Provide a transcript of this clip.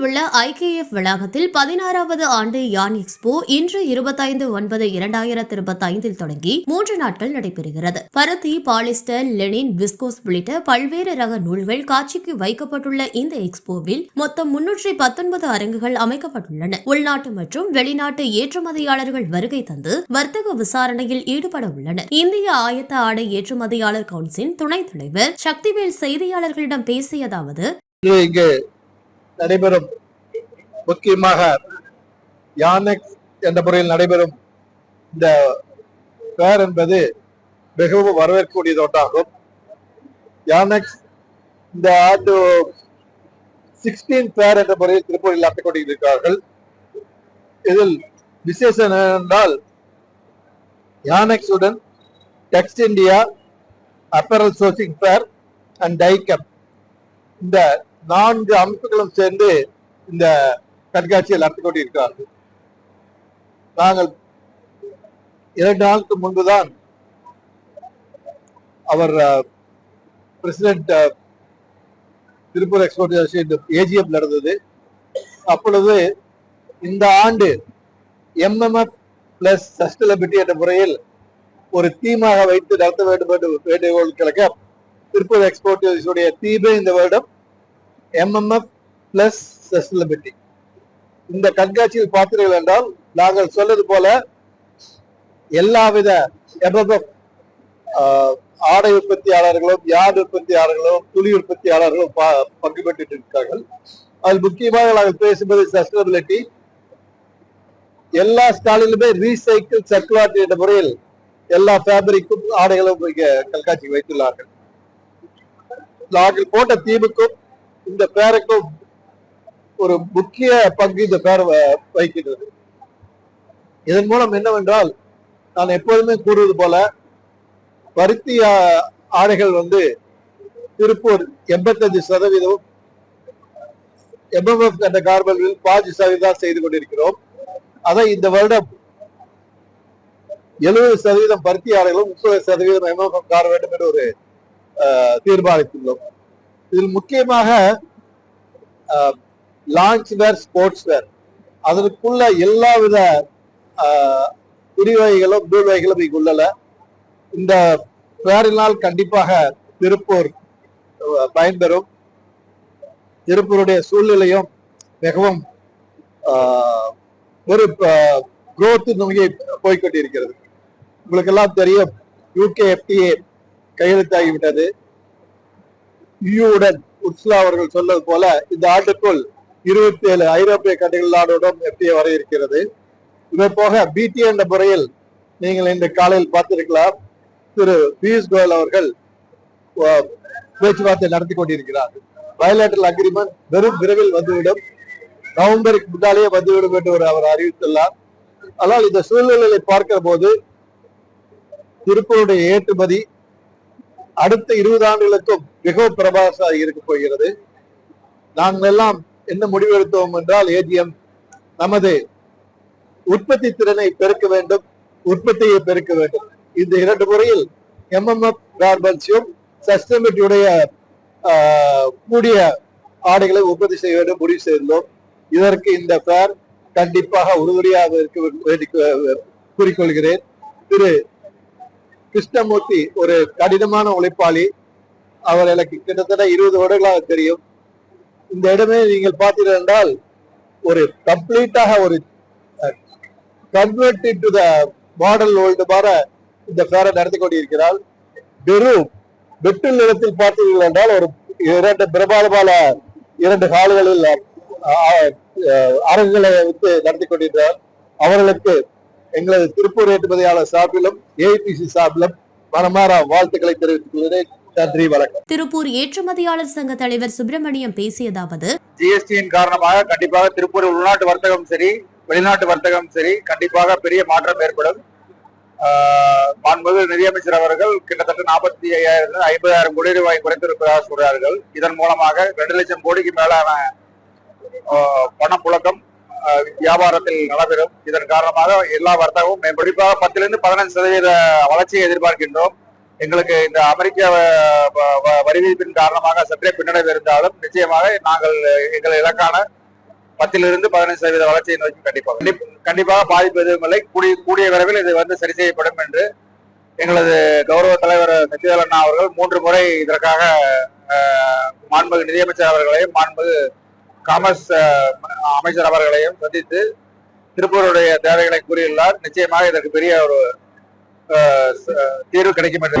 உள்ள ஐகேஎஃப் வளாகத்தில் பதினாறாவது ஆண்டு யான் எக்ஸ்போ இன்று இருபத்தைந்து ஒன்பது இரண்டாயிரத்தி இருபத்தைந்தில் தொடங்கி மூன்று நாட்கள் நடைபெறுகிறது. பருத்தி பாலிஸ்டர் லெனின் விஸ்கோஸ் உள்ளிட்ட பல்வேறு ரக நூல்கள் காட்சிக்கு வைக்கப்பட்டுள்ள இந்த எக்ஸ்போவில் மொத்தம் முன்னூற்றி பத்தொன்பது அரங்குகள் அமைக்கப்பட்டுள்ளன. உள்நாட்டு மற்றும் வெளிநாட்டு ஏற்றுமதியாளர்கள் வருகை தந்து வர்த்தக விசாரணையில் ஈடுபட உள்ளனர். இந்திய ஆயத்த ஆடை ஏற்றுமதியாளர் கவுன்சில் துணைத் தலைவர் சக்திவேல் செய்தியாளர்களிடம் பேசியதாவது இன்று நடைபெறும். முக்கியமாக யானெக்ஸ் என்ற முறையில் நடைபெறும் இந்த பேர் என்பது மிகவும் வரவேற்கக்கூடியது ஒன்றாகும். யானெக்ஸ் இந்த ஆண்டு சிக்ஸ்டீன் பேர் என்ற முறையில் திருப்பூரில் நடத்திக் கொண்டிருக்கிறார்கள். இதில் விசேஷம் என்னவென்றால் யானெக்ஸ் உடன் text India apparel sourcing fair and Dyechem இந்த நான்கு அமைப்புகளும் சேர்ந்து இந்த கண்காட்சியை நடத்தி கொண்டிருக்கிறார்கள். நாங்கள் இரண்டு நாளுக்கு முன்புதான் அவர் பிரசிடென்ட் திருப்பூர் எக்ஸ்போர்ட் ஏஜிஎம் நடந்தது. அப்பொழுது இந்த ஆண்டு எம்எம்எஃப் பிளஸ் சஸ்டைனபிலிட்டி என்ற முறையில் ஒரு தீமாக வைத்து நடத்த வேண்டும் என்று வேண்டுகோள் கிழக்க திருப்பூர் எக்ஸ்போர்ட் உடைய இந்த வருடம் எம்எம்எஃப் பிளஸ் சஸ்டைனபிலிட்டி இந்த கண்காட்சியில் பார்த்தீர்கள் என்றால் நாங்கள் சொன்னது போல எல்லாவித எம்எம்எஃப் ஆடை உற்பத்தியாளர்களும் யார் உற்பத்தியாளர்களும் துணி உற்பத்தியாளர்களும் ப- பங்கு பெற்றுட்டு இருக்கார்கள் அதில் முக்கியமாக நாங்கள் பேசும்போது சஸ்டைனபிலிட்டி எல்லா ஸ்டாலிலுமே ரீசைக்கிள் சர்க்குலாரிட்டி என்ற முறையில் எல்லா ஃபேப்ரிக்கும் ஆடைகளும் இங்கே கண்காட்சிக்கு வைத்துள்ளார்கள். நாங்கள் போட்ட தீமுக்கும் இந்த பேருக்கும் ஒரு முக்கிய பங்கு இந்த பேர் வ- வகிக்கின்றது. இதன் மூலம் என்னவென்றால் நான் எப்போதுமே கூறுவது போல பருத்தி ஆடைகள் வந்து திருப்பூர் எண்பத்தஞ்சு சதவீதம் எம்எம்எஃப் என்ற கார்பனில் பாதி சதவீதம் செய்து கொண்டிருக்கிறோம். அதை இந்த வருடம் எழுபது சதவீதம் பருத்தி ஆடைகளும் முப்பது சதவீதம் எம்எம்எஃப் கார வேண்டும் என்று ஒரு தீர்மானித்துள்ளோம். இதில் முக்கியமாக லான்ச் வேர் ஸ்போர்ட்ஸ் வேர் அதற்குள்ள எல்லா வித துணி வகைகளும் வகைகளும் இங்கு உள்ளல இந்த பேரினால் கண்டிப்பாக திருப்பூர் பயன்பெறும். திருப்பூருடைய சூழ்நிலையும் மிகவும் ஆஹ், ஒரு குரோத்து நோக்கி போய்கொண்டிருக்கிறது உங்களுக்கு எல்லாம் தெரியும் யூகே எஃப்டிஏ கையெழுத்தாகிவிட்டது யுடன் உர்சுலா அவர்கள் சொன்னது போல இந்த ஆண்டுக்குள் இருபத்தி ஏழு ஐரோப்பிய கண்ட்ரிகள் நாடுடன் எஃப்டிஏ வர இருக்கிறது. இதை போக பிடி என்ற முறையில் நீங்கள் இன்று காலையில் பார்த்திருக்கலாம் திரு பியூஷ் கோயல் அவர்கள் பேச்சுவார்த்தை நடத்தி கொண்டிருக்கிறார். பயலாட்டல் அக்ரிமெண்ட் வெறும் விரைவில் வந்துவிடும். நவம்பருக்கு முன்னாலேயே வந்துவிடும் என்று ஒரு அவர் அறிவித்துள்ளார். ஆனால் இந்த சூழ்நிலையை பார்க்கிற போது திருப்பூருடைய ஏற்றுமதி அடுத்த இருபது ஆண்டுகளுக்கும் மிகவும் பிரபாசமாக இருக்க போகிறது. நாங்கள் எல்லாம் என்ன முடிவெடுத்தோம் என்றால் ஏஜிஎம் நமது உற்பத்தி திறனை பெருக்க வேண்டும் உற்பத்தியை பெருக்க வேண்டும். இந்த இரண்டு முறையில் எம்எம்எஃப் கார்மெண்ட்ஸையும் சஸ்டமிட்டியுடைய கூடிய ஆடைகளை உற்பத்தி செய்ய வேண்டும் முடிவு செய்துள்ளோம். இதற்கு இந்த ஃபேர் கண்டிப்பாக உறுதுணையாக இருக்க வேண்டி கூறிக்கொள்கிறேன் திரு கிருஷ்ணமூர்த்தி ஒரு கடினமான உழைப்பாளி. அவர் எனக்கு கிட்டத்தட்ட இருபது வருடங்களாக தெரியும். இந்த இடமே நீங்கள் பார்த்தீர்கள் என்றால் ஒரு கம்ப்ளீட்டாக ஒரு convert to the model world மாற இந்த பேரை நடத்தி கொண்டிருக்கிறார். வெறும் வெட்டு நிலத்தில் பார்த்தீர்கள் என்றால் ஒரு இரண்டு பிரபாதமான இரண்டு கால்களில் அரங்குகளை வந்து நடத்தி கொண்டிருக்கிறார். அவர்களுக்கு எங்களது திருப்பூர் ஏற்றுமதியாளர் சார்பிலும் ஏபிசி சார்பிலும் மனமாற வாழ்த்துக்களை தெரிவித்துக் கொள்கிறேன். நன்றி வணக்கம். திருப்பூர் ஏற்றுமதியாளர் சங்க தலைவர் சுப்பிரமணியம் பேசியதாவது ஜிஎஸ்டியின் காரணமாக கண்டிப்பாக திருப்பூர் உள்நாட்டு வர்த்தகம் சரி வெளிநாட்டு வர்த்தகம் சரி கண்டிப்பாக பெரிய மாற்றம் ஏற்படும். மாண்புமிகு நிதியமைச்சர் அவர்கள் கிட்டத்தட்ட நாற்பத்தி ஐயாயிரம் ஐம்பதாயிரம் கோடி ரூபாய் குறைத்திருப்பதாக சொல்றார்கள். இதன் மூலமாக ரெண்டு லட்சம் கோடிக்கு மேலான பணப்புழக்கம் வியாபாரத்தில் நடைபெறும். இதன் காரணமாக எல்லா வர்த்தகமும் குறிப்பாக பத்திலிருந்து பதினஞ்சு சதவீத வளர்ச்சியை எதிர்பார்க்கின்றோம். எங்களுக்கு இந்த அமெரிக்க வரிவிப்பின் காரணமாக சற்றே பின்னடைவு இருந்தாலும் நிச்சயமாக நாங்கள் எங்கள் இலக்கான பத்திலிருந்து பதினைந்து சதவீத வளர்ச்சியை நோக்கி கண்டிப்பாக கண்டிப்பாக பாதிப்பு எதுவும் இல்லை. கூடிய கூடிய விரைவில் இது வந்து சரி செய்யப்படும் என்று எங்களது கௌரவ தலைவர் சச்சிதலண்ணா அவர்கள் மூன்று முறை இதற்காக மாண்புமிகு நிதியமைச்சர் அவர்களையும் மாண்புமிகு காமர்ஸ் அமைச்சர் அவர்களையும் சந்தித்து திருப்பூருடைய தேவைகளை கூறியுள்ளார். நிச்சயமாக இதற்கு பெரிய ஒரு தீர்வு கிடைக்கும் என்று.